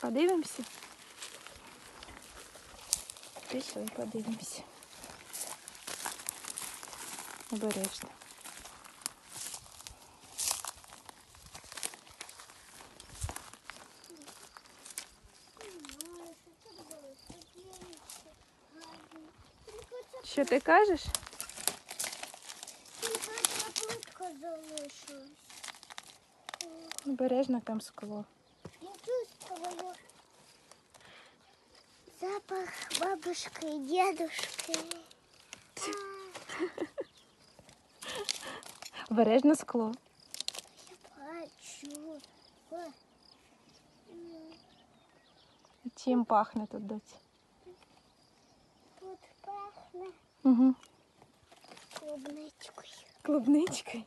Подивимося. Пішли, подивимося. Обережно. Що ти кажеш? Обережно там скло. Я чувствую запах бабушки и дедушки. Обережно скло. Я плачу. Чим пахне тут доці? Тут пахнет Угу. клубничкою. Клубничкою.